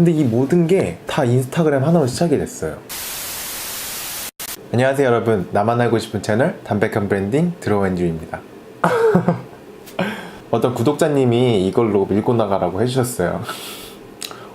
근데 이 모든 게 다 인스타그램 하나로 시작이 됐어요. 안녕하세요 여러분. 나만 알고 싶은 채널 담백한 브랜딩 드로우앤드입니다. 어떤 구독자님이 이걸로 밀고 나가라고 해주셨어요.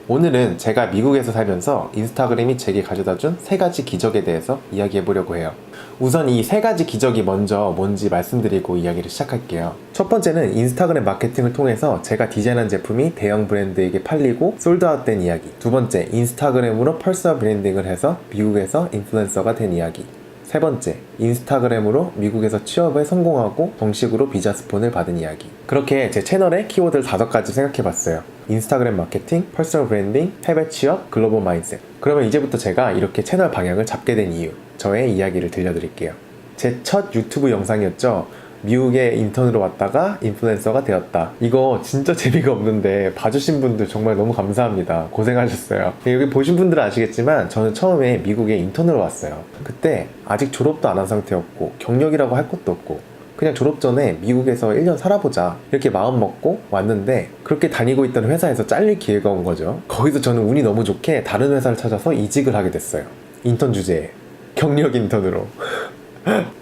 오늘은 제가 미국에서 살면서 인스타그램이 제게 가져다 준 세 가지 기적에 대해서 이야기해 보려고 해요. 우선 이 세 가지 기적이 먼저 뭔지 말씀드리고 이야기를 시작할게요. 첫 번째는 인스타그램 마케팅을 통해서 제가 디자인한 제품이 대형 브랜드에게 팔리고 솔드아웃 된 이야기. 두 번째, 인스타그램으로 퍼스널 브랜딩을 해서 미국에서 인플루언서가 된 이야기. 세 번째, 인스타그램으로 미국에서 취업에 성공하고 정식으로 비자 스폰을 받은 이야기. 그렇게 제 채널에 키워드를 다섯 가지 생각해 봤어요. 인스타그램 마케팅, 퍼스널 브랜딩, 해외 취업, 글로벌 마인셋. 그러면 이제부터 제가 이렇게 채널 방향을 잡게 된 이유, 저의 이야기를 들려드릴게요. 제 첫 유튜브 영상이었죠. 미국에 인턴으로 왔다가 인플루엔서가 되었다. 이거 진짜 재미가 없는데 봐주신 분들 정말 너무 감사합니다. 고생하셨어요. 여기 보신 분들은 아시겠지만 저는 처음에 미국에 인턴으로 왔어요. 그때 아직 졸업도 안 한 상태였고 경력이라고 할 것도 없고 그냥 졸업 전에 미국에서 1년 살아보자 이렇게 마음 먹고 왔는데 그렇게 다니고 있던 회사에서 잘릴 기회가 온 거죠. 거기서 저는 운이 너무 좋게 다른 회사를 찾아서 이직을 하게 됐어요. 인턴 주제에 경력 인턴으로.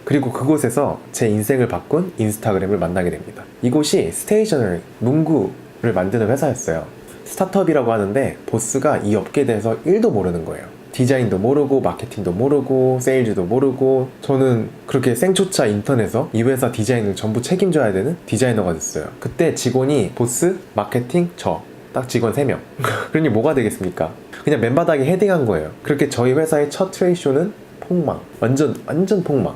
그리고 그곳에서 제 인생을 바꾼 인스타그램을 만나게 됩니다. 이곳이 스테이셔너리, 문구를 만드는 회사였어요. 스타트업이라고 하는데 보스가 이 업계에 대해서 1도 모르는 거예요. 디자인도 모르고 마케팅도 모르고 세일즈도 모르고 저는 그렇게 생초차 인턴에서 이 회사 디자인을 전부 책임져야 되는 디자이너가 됐어요. 그때 직원이 보스, 마케팅, 저. 딱 직원 3명. 그러니 뭐가 되겠습니까? 그냥 맨바닥에 헤딩한 거예요. 그렇게 저희 회사의 첫 트레이쇼는 폭망. 완전, 완전 폭망.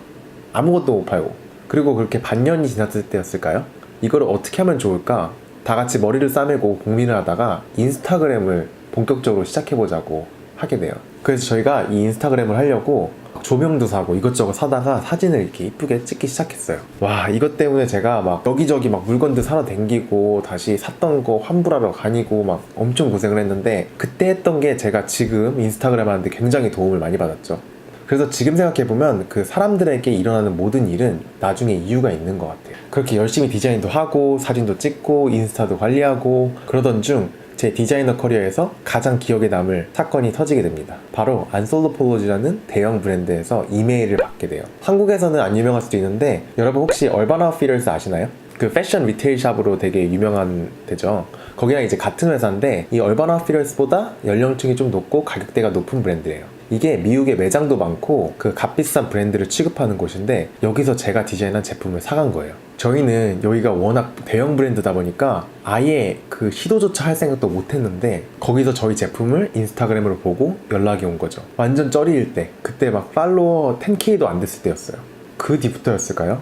아무것도 못 팔고. 그리고 그렇게 반년이 지났을 때였을까요? 이거를 어떻게 하면 좋을까? 다 같이 머리를 싸매고 고민을 하다가 인스타그램을 본격적으로 시작해보자고 하게 돼요. 그래서 저희가 이 인스타그램을 하려고 조명도 사고 이것저것 사다가 사진을 이렇게 이쁘게 찍기 시작했어요. 와, 이것 때문에 제가 막 여기저기 막 물건들 사러 댕기고 다시 샀던 거 환불하러 다니고 막 엄청 고생을 했는데 그때 했던 게 제가 지금 인스타그램 하는데 굉장히 도움을 많이 받았죠. 그래서 지금 생각해보면 그 사람들에게 일어나는 모든 일은 나중에 이유가 있는 것 같아요. 그렇게 열심히 디자인도 하고 사진도 찍고 인스타도 관리하고 그러던 중 제 디자이너 커리어에서 가장 기억에 남을 사건이 터지게 됩니다. 바로 안솔로폴로지라는 대형 브랜드에서 이메일을 받게 돼요. 한국에서는 안 유명할 수도 있는데 여러분 혹시 얼바나 피럴스 아시나요? 그 패션 리테일 샵으로 되게 유명한 데죠. 거기랑 이제 같은 회사인데 이 얼바나 피럴스보다 연령층이 좀 높고 가격대가 높은 브랜드예요. 이게 미국에 매장도 많고 그 값비싼 브랜드를 취급하는 곳인데 여기서 제가 디자인한 제품을 사간 거예요. 저희는 여기가 워낙 대형 브랜드다 보니까 아예 그 시도조차 할 생각도 못 했는데 거기서 저희 제품을 인스타그램으로 보고 연락이 온 거죠. 완전 쩌리일 때 그때 막 팔로워 10K도 안 됐을 때였어요. 그 뒤부터였을까요?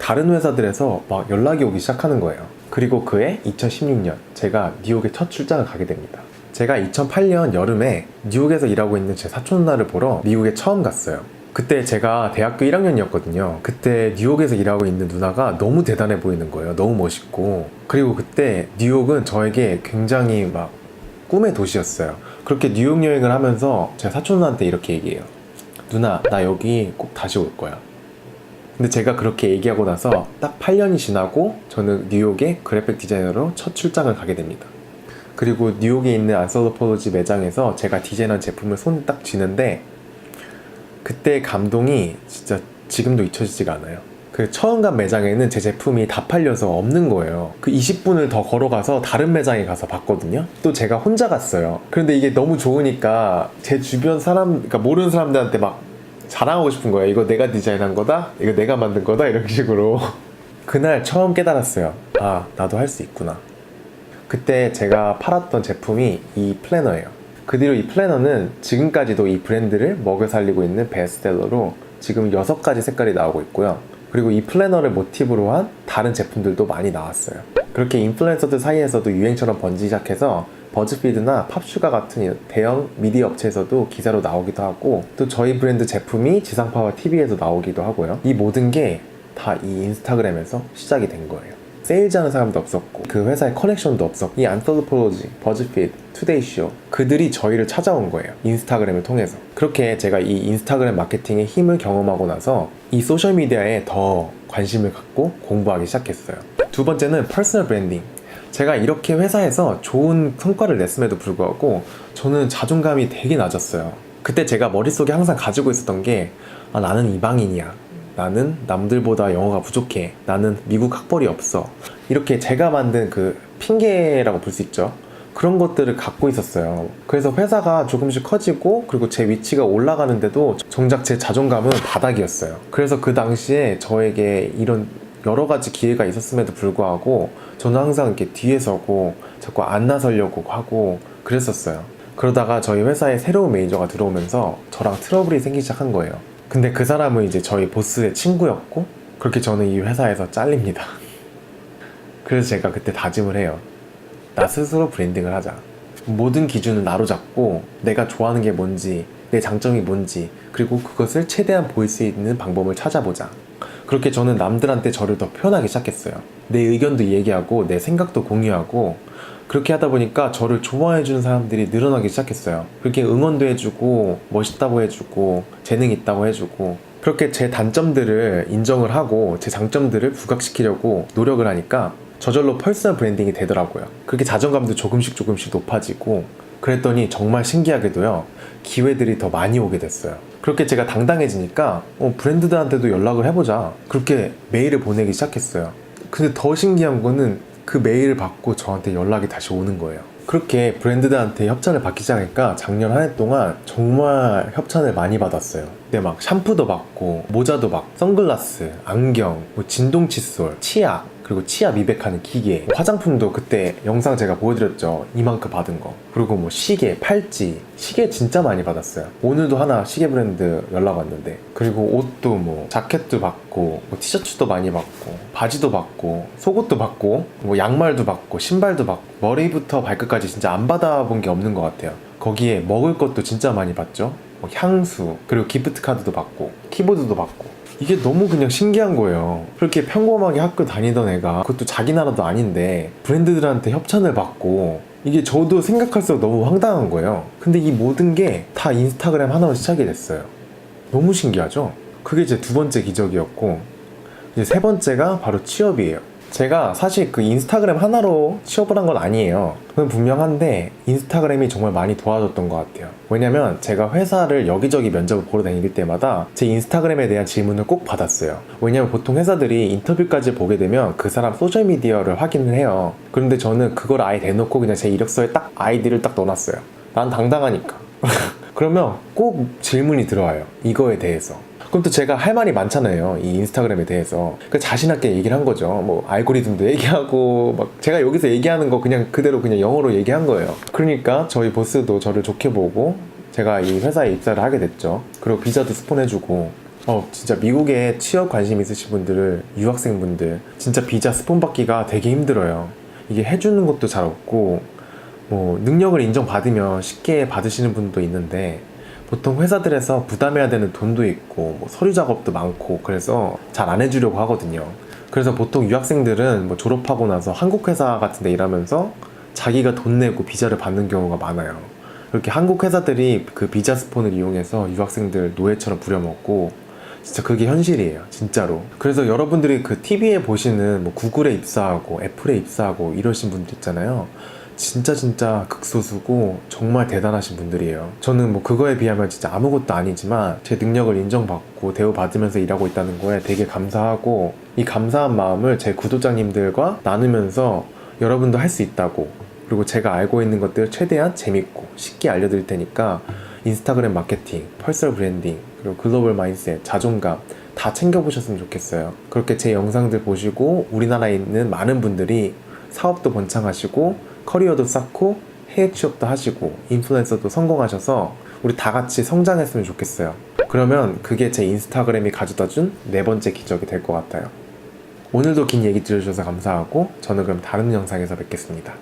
다른 회사들에서 막 연락이 오기 시작하는 거예요. 그리고 그해 2016년 제가 뉴욕에 첫 출장을 가게 됩니다. 제가 2008년 여름에 뉴욕에서 일하고 있는 제 사촌 누나를 보러 미국에 처음 갔어요. 그때 제가 대학교 1학년이었거든요. 그때 뉴욕에서 일하고 있는 누나가 너무 대단해 보이는 거예요. 너무 멋있고. 그리고 그때 뉴욕은 저에게 굉장히 막 꿈의 도시였어요. 그렇게 뉴욕 여행을 하면서 제 사촌 누나한테 이렇게 얘기해요. 누나, 나 여기 꼭 다시 올 거야. 근데 제가 그렇게 얘기하고 나서 딱 8년이 지나고 저는 뉴욕에 그래픽 디자이너로 첫 출장을 가게 됩니다. 그리고 뉴욕에 있는 안솔로폴로지 매장에서 제가 디자인한 제품을 손에 딱 쥐는데 그때 감동이 진짜 지금도 잊혀지지가 않아요. 그 처음 간 매장에는 제 제품이 다 팔려서 없는 거예요. 그 20분을 더 걸어가서 다른 매장에 가서 봤거든요. 또 제가 혼자 갔어요. 그런데 이게 너무 좋으니까 제 주변 사람, 그러니까 모르는 사람들한테 막 자랑하고 싶은 거예요. 이거 내가 디자인한 거다? 이거 내가 만든 거다? 이런 식으로. 그날 처음 깨달았어요. 아, 나도 할 수 있구나. 그때 제가 팔았던 제품이 이 플래너예요. 그 뒤로 이 플래너는 지금까지도 이 브랜드를 먹여 살리고 있는 베스트셀러로 지금 6가지 색깔이 나오고 있고요. 그리고 이 플래너를 모티브로 한 다른 제품들도 많이 나왔어요. 그렇게 인플루엔서들 사이에서도 유행처럼 번지기 시작해서 버즈피드나 팝슈가 같은 대형 미디어 업체에서도 기사로 나오기도 하고 또 저희 브랜드 제품이 지상파와 TV에서 나오기도 하고요. 이 모든 게 다 이 인스타그램에서 시작이 된 거예요. 세일즈하는 사람도 없었고 그 회사에 커넥션도 없었고 이 안솔로폴로지, 버즈피드, 투데이쇼 그들이 저희를 찾아온 거예요. 인스타그램을 통해서. 그렇게 제가 이 인스타그램 마케팅의 힘을 경험하고 나서 이 소셜미디어에 더 관심을 갖고 공부하기 시작했어요. 두 번째는 퍼스널 브랜딩. 제가 이렇게 회사에서 좋은 성과를 냈음에도 불구하고 저는 자존감이 되게 낮았어요. 그때 제가 머릿속에 항상 가지고 있었던 게 아, 나는 이방인이야. 나는 남들보다 영어가 부족해. 나는 미국 학벌이 없어. 이렇게 제가 만든 그 핑계라고 볼 수 있죠. 그런 것들을 갖고 있었어요. 그래서 회사가 조금씩 커지고 그리고 제 위치가 올라가는데도 정작 제 자존감은 바닥이었어요. 그래서 그 당시에 저에게 이런 여러 가지 기회가 있었음에도 불구하고 저는 항상 이렇게 뒤에 서고 자꾸 안 나서려고 하고 그랬었어요. 그러다가 저희 회사에 새로운 매니저가 들어오면서 저랑 트러블이 생기기 시작한 거예요. 근데 그 사람은 이제 저희 보스의 친구였고 그렇게 저는 이 회사에서 잘립니다. 그래서 제가 그때 다짐을 해요. 나 스스로 브랜딩을 하자. 모든 기준을 나로 잡고 내가 좋아하는 게 뭔지, 내 장점이 뭔지, 그리고 그것을 최대한 보일 수 있는 방법을 찾아보자. 그렇게 저는 남들한테 저를 더 표현하기 시작했어요. 내 의견도 얘기하고 내 생각도 공유하고 그렇게 하다 보니까 저를 좋아해주는 사람들이 늘어나기 시작했어요. 그렇게 응원도 해주고 멋있다고 해주고 재능 있다고 해주고 그렇게 제 단점들을 인정을 하고 제 장점들을 부각시키려고 노력을 하니까 저절로 퍼스널 브랜딩이 되더라고요. 그렇게 자존감도 조금씩 조금씩 높아지고 그랬더니 정말 신기하게도요 기회들이 더 많이 오게 됐어요. 그렇게 제가 당당해지니까 어, 브랜드들한테도 연락을 해보자. 그렇게 메일을 보내기 시작했어요. 근데 더 신기한 거는 그 메일을 받고 저한테 연락이 다시 오는 거예요. 그렇게 브랜드들한테 협찬을 받기 시작하니까 작년 한 해 동안 정말 협찬을 많이 받았어요. 근데 막 샴푸도 받고 모자도 받고 선글라스, 안경, 뭐 진동 칫솔, 치약 그리고 치아 미백하는 기계, 화장품도 그때 영상 제가 보여드렸죠. 이만큼 받은 거. 그리고 뭐 시계, 팔찌, 시계 진짜 많이 받았어요. 오늘도 하나 시계 브랜드 연락 왔는데. 그리고 옷도 뭐 자켓도 받고, 뭐 티셔츠도 많이 받고, 바지도 받고, 속옷도 받고, 뭐 양말도 받고, 신발도 받고, 머리부터 발끝까지 진짜 안 받아본 게 없는 것 같아요. 거기에 먹을 것도 진짜 많이 받죠. 뭐 향수, 그리고 기프트 카드도 받고, 키보드도 받고. 이게 너무 그냥 신기한 거예요. 그렇게 평범하게 학교 다니던 애가 그것도 자기 나라도 아닌데 브랜드들한테 협찬을 받고 이게 저도 생각할수록 너무 황당한 거예요. 근데 이 모든 게 다 인스타그램 하나로 시작이 됐어요. 너무 신기하죠? 그게 이제 두 번째 기적이었고 이제 세 번째가 바로 취업이에요. 제가 사실 그 인스타그램 하나로 취업을 한 건 아니에요. 그건 분명한데 인스타그램이 정말 많이 도와줬던 것 같아요. 왜냐면 제가 회사를 여기저기 면접을 보러 다닐 때마다 제 인스타그램에 대한 질문을 꼭 받았어요. 왜냐면 보통 회사들이 인터뷰까지 보게 되면 그 사람 소셜미디어를 확인을 해요. 그런데 저는 그걸 아예 대놓고 그냥 제 이력서에 딱 아이디를 딱 넣어놨어요. 난 당당하니까. 그러면 꼭 질문이 들어와요. 이거에 대해서. 그럼 또 제가 할 말이 많잖아요. 이 인스타그램에 대해서. 그 자신 있게 얘기를 한 거죠. 뭐 알고리즘도 얘기하고 막 제가 여기서 얘기하는 거 그냥 그대로 그냥 영어로 얘기한 거예요. 그러니까 저희 보스도 저를 좋게 보고 제가 이 회사에 입사를 하게 됐죠. 그리고 비자도 스폰해주고 어 진짜 미국에 취업 관심 있으신 분들 유학생분들 진짜 비자 스폰 받기가 되게 힘들어요. 이게 해주는 것도 잘 없고 뭐 능력을 인정받으면 쉽게 받으시는 분도 있는데 보통 회사들에서 부담해야 되는 돈도 있고 뭐 서류 작업도 많고 그래서 잘 안 해주려고 하거든요. 그래서 보통 유학생들은 뭐 졸업하고 나서 한국 회사 같은 데 일하면서 자기가 돈 내고 비자를 받는 경우가 많아요. 이렇게 한국 회사들이 그 비자 스폰을 이용해서 유학생들 노예처럼 부려먹고 진짜 그게 현실이에요. 진짜로. 그래서 여러분들이 그 TV에 보시는 뭐 구글에 입사하고 애플에 입사하고 이러신 분들 있잖아요. 진짜 진짜 극소수고 정말 대단하신 분들이에요. 저는 뭐 그거에 비하면 진짜 아무것도 아니지만 제 능력을 인정받고 대우받으면서 일하고 있다는 거에 되게 감사하고 이 감사한 마음을 제 구독자님들과 나누면서 여러분도 할 수 있다고 그리고 제가 알고 있는 것들 최대한 재밌고 쉽게 알려드릴 테니까 인스타그램 마케팅, 펄설 브랜딩, 그리고 글로벌 마인드셋, 자존감 다 챙겨보셨으면 좋겠어요. 그렇게 제 영상들 보시고 우리나라에 있는 많은 분들이 사업도 번창하시고 커리어도 쌓고 해외 취업도 하시고 인플루엔서도 성공하셔서 우리 다 같이 성장했으면 좋겠어요. 그러면 그게 제 인스타그램이 가져다 준 네 번째 기적이 될 것 같아요. 오늘도 긴 얘기 들어주셔서 감사하고 저는 그럼 다른 영상에서 뵙겠습니다.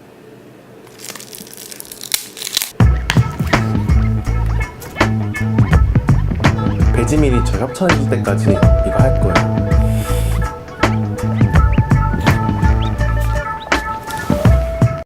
배지민이 저 협찬해줄 때까지 이거 할 거예요.